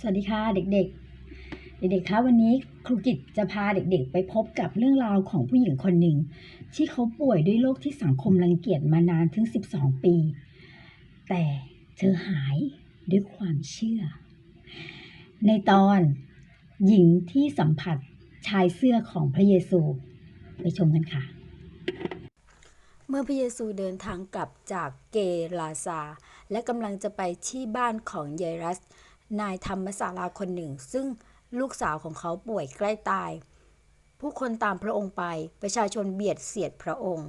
สวัสดีค่ะเด็กๆ เด็กๆ คะวันนี้ครูกิจจะพาเด็กๆ ไปพบกับเรื่องราวของผู้หญิงคนหนึ่ง ที่เขาป่วยด้วยโรคที่สังคมรังเกียจมานานถึง 12 ปี แต่เธอหายด้วยความเชื่อ ในตอนหญิงที่สัมผัสชายเสื้อของพระเยซู ไปชมกันค่ะ เมื่อพระเยซูเดินทางกลับจากเกลาซา และกำลังจะไปที่บ้านของเยรัส นายธรรมศาลาคนหนึ่ง ซึ่งลูกสาวของเขาป่วยใกล้ตาย ผู้คนตามพระองค์ไปประชาชนเบียดเสียดพระองค์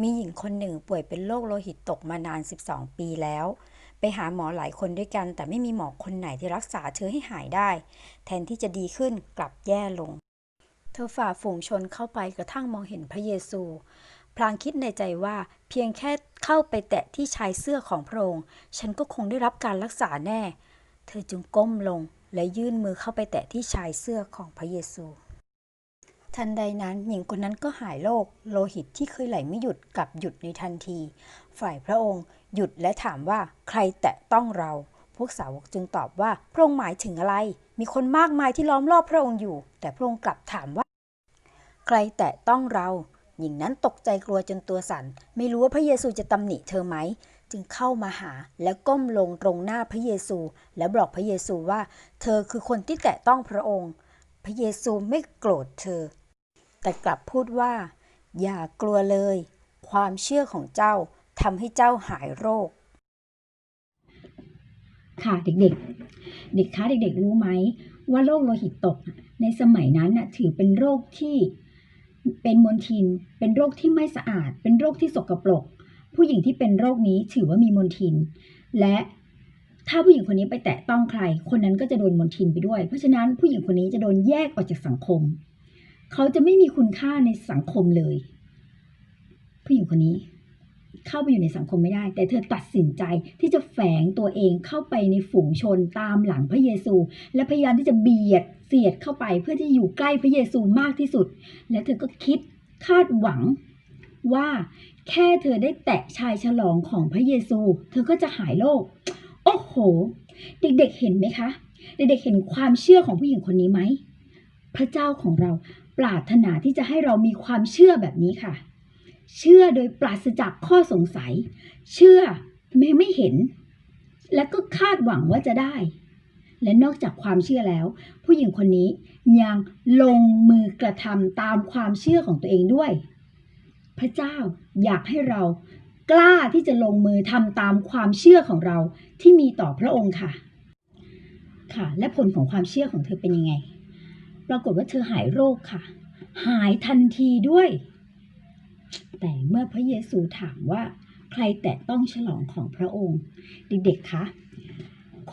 มีหญิงคนหนึ่งป่วยเป็นโรคโลหิตตกมานาน 12 ปีแล้ว ไปหาหมอหลายคนด้วยกัน แต่ไม่มีหมอคนไหนที่รักษาเธอให้หายได้ แทนที่จะดีขึ้นกลับแย่ลง เธอฝ่าฝูงชนเข้าไปกระทั่งมองเห็นพระเยซูพลางคิดในใจว่าเพียงแค่เข้าไปแตะที่ชายเสื้อของพระองค์ ฉันก็คงได้รับการรักษาแน่ เธอจึงก้มลงและยื่นมือเข้าไปแตะที่ชายเสื้อของพระเยซู ทันใดนั้นหญิงคนนั้นก็หายโรคโลหิตที่เคยไหลไม่หยุดกลับหยุดในทันที ฝ่ายพระองค์หยุดและถามว่าใครแตะต้องเรา พวกสาวกจึงตอบว่าพระองค์หมายถึงอะไร มีคนมากมายที่ล้อมรอบพระองค์อยู่ แต่พระองค์กลับถามว่า ใครแตะต้องเราหญิงนั้นตกใจกลัวจนตัวสั่น ไม่รู้ว่าพระเยซูจะตำหนิเธอไหม จึงเข้ามาหา แล้วก้มลงตรงหน้าพระเยซู แล้วบอกพระเยซูว่า เธอคือคนที่แตะต้องพระองค์ พระเยซูไม่โกรธเธอ แต่กลับพูดว่า อย่ากลัวเลย ความเชื่อของเจ้าทำให้เจ้าหายโรค ค่ะเด็กๆ เด็กคะเด็กๆรู้ไหม ว่าโรคโลหิตตกในสมัยนั้นน่ะถือเป็นโรคที่เป็นมลทิน เป็นโรคที่ไม่สะอาด เป็นโรคที่สกปรก ผู้หญิงที่เป็นโรคนี้ถือว่ามีมลทิน และถ้าผู้หญิงคนนี้ไปแตะต้องใคร คนนั้นก็จะโดนมลทินไปด้วย เพราะฉะนั้นผู้หญิงคนนี้จะโดนแยกออกจากสังคม เขาจะไม่มีคุณค่าในสังคมเลย ผู้หญิงคนนี้เข้าไปอยู่ในสังคมไม่ได้ แต่เธอตัดสินใจที่จะแฝงตัวเองเข้าไปในฝูงชนตามหลังพระเยซู และพยายามที่จะเบียดเสียดเข้าไปเพื่อที่อยู่ใกล้พระเยซูมากที่สุด และเธอก็คิดคาดหวัง ว่าแค่เธอได้แตะชายฉลองของพระเยซู เธอก็จะหายโรคโอ้โห เด็กๆเห็นไหมคะ เด็กๆเห็นความเชื่อของผู้หญิงคนนี้ไหมพระเจ้าของเราปรารถนาที่จะให้เรามีความเชื่อแบบนี้ค่ะ เชื่อโดยปราศจากข้อสงสัย เชื่อแม้ไม่เห็น และก็คาดหวังว่าจะได้ และนอกจากความเชื่อแล้ว ผู้หญิงคนนี้ยังลงมือกระทำตามความเชื่อของตัวเองด้วย พระเจ้าอยากให้เรากล้าที่จะลงมือทำตามความเชื่อของเราที่มีต่อพระองค์ค่ะ ค่ะ และผลของความเชื่อของเธอเป็นยังไง ปรากฏว่าเธอหายโรคค่ะ หายทันทีด้วย แต่เมื่อพระเยซูถามว่าใครแตะต้องฉลองของพระองค์ เด็กๆคะ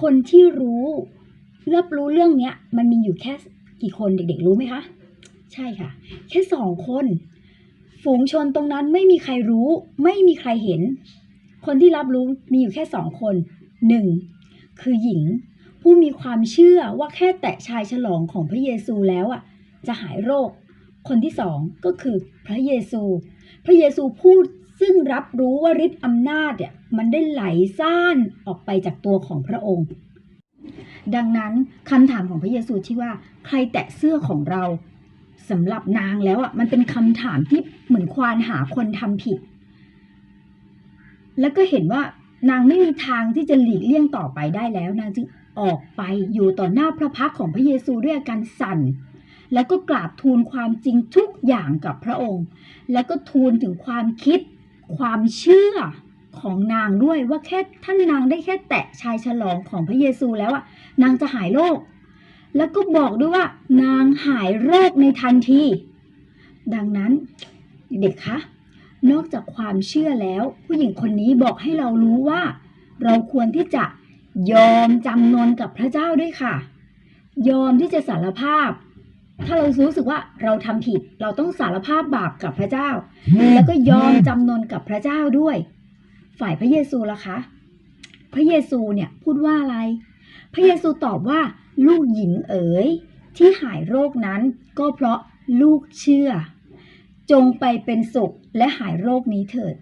คนที่รู้รับรู้เรื่องเนี้ย มันมีอยู่แค่กี่คนเด็ก ๆ รู้ไหมคะ ใช่ค่ะ แค่สองคน ฝูงชนตรงนั้นไม่มีใครรู้ ไม่มีใครเห็น คนที่รับรู้มีอยู่แค่สองคนหนึ่งคือหญิง ผู้มีความเชื่อว่าแค่แตะชายฉลองของพระเยซูแล้วอะ จะหายโรค คนที่สองก็คือพระเยซู พระเยซูพูดซึ่งรับรู้ว่าฤทธิ์อำนาจเนี่ยมันได้ไหลซ่านออกไปจากตัวของพระองค์ ดังนั้นคำถามของพระเยซูที่ว่าใครแตะเสื้อของเรา สำหรับนางแล้วอะมันเป็นคำถามที่เหมือนควานหาคนทำผิด แล้วก็เห็นว่านางไม่มีทางที่จะหลีกเลี่ยงต่อไปได้แล้วนางจึงออกไปอยู่ต่อหน้าพระพักของพระเยซูด้วยอาการสั่น แล้วก็กราบทูลความจริงทุกอย่างกับพระองค์ แล้วก็ทูลถึงความคิด ความเชื่อของนางด้วยว่าแค่ท่านนางได้แค่แตะชายฉลองของพระเยซูแล้วอะนางจะหายโรค แล้วก็บอกด้วยว่านางหายโรคในทันที ดังนั้นเด็กคะนอกจากความเชื่อแล้ว ผู้หญิงคนนี้บอกให้เรารู้ว่า เราควรที่จะยอมจำนนกับพระเจ้าด้วยค่ะ ยอมที่จะสารภาพ ถ้าเรารู้สึกว่าเราทำผิด เราต้องสารภาพบาปกับพระเจ้า แล้วก็ยอมจำนนกับพระเจ้าด้วย ฝ่ายพระเยซูล่ะคะ พระเยซูเนี่ยพูดว่าอะไร พระเยซูตอบว่า ลูกหญิงเอ๋ย ที่หายโรคนั้นก็เพราะลูกเชื่อ จงไปเป็นสุขและหายโรคนี้เถิด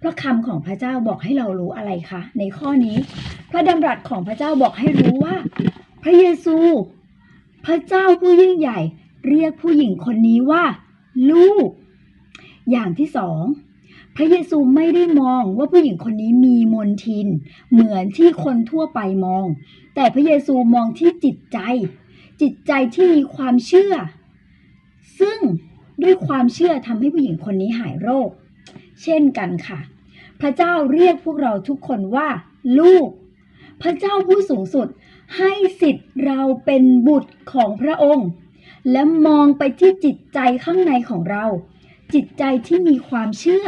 พระคำของพระเจ้าบอกให้เรารู้อะไรคะ ในข้อนี้ พระดำรัสของพระเจ้าบอกให้รู้ว่า พระเยซู พระเจ้าผู้ยิ่งใหญ่ เรียกผู้หญิงคนนี้ว่า ลูก อย่างที่สอง พระเยซูไม่ได้มองว่าผู้หญิงคนนี้มีมนทิน เหมือนที่คนทั่วไปมอง แต่พระเยซูมองที่จิตใจ จิตใจที่มีความเชื่อ ซึ่งด้วยความเชื่อทำให้ผู้หญิงคนนี้หายโรค เช่นกันค่ะ พระเจ้าเรียกพวกเราทุกคนว่า ลูก พระเจ้าผู้สูงสุดให้สิทธิ์เราเป็นบุตรของพระองค์ และมองไปที่จิตใจข้างในของเรา จิตใจที่มีความเชื่อ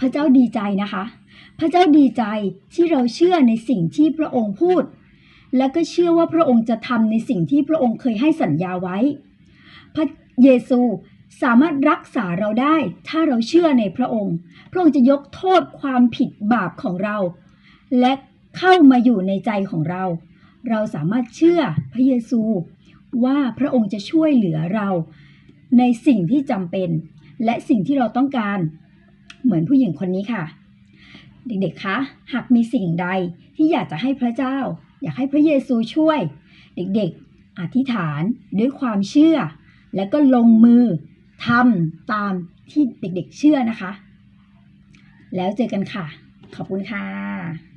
พระเจ้าดีใจนะคะ พระเจ้าดีใจที่เราเชื่อในสิ่งที่พระองค์พูด และก็เชื่อว่าพระองค์จะทำในสิ่งที่พระองค์เคยให้สัญญาไว้ พระเยซูสามารถรักษาเราได้ ถ้าเราเชื่อในพระองค์ พระองค์จะยกโทษความผิดบาปของเรา และเข้ามาอยู่ในใจของเรา เราสามารถเชื่อพระเยซูว่าพระองค์จะช่วยเหลือเรา ในสิ่งที่จำเป็น และสิ่งที่เราต้องการเหมือนผู้หญิงคนนี้ค่ะ เด็กๆ คะ หากมีสิ่งใดที่อยากจะให้พระเจ้า อยากให้พระเยซูช่วย เด็กๆ อธิษฐานด้วยความเชื่อ แล้วก็ลงมือทำตามที่เด็กๆ เชื่อนะคะ แล้วเจอกันค่ะ ขอบคุณค่ะ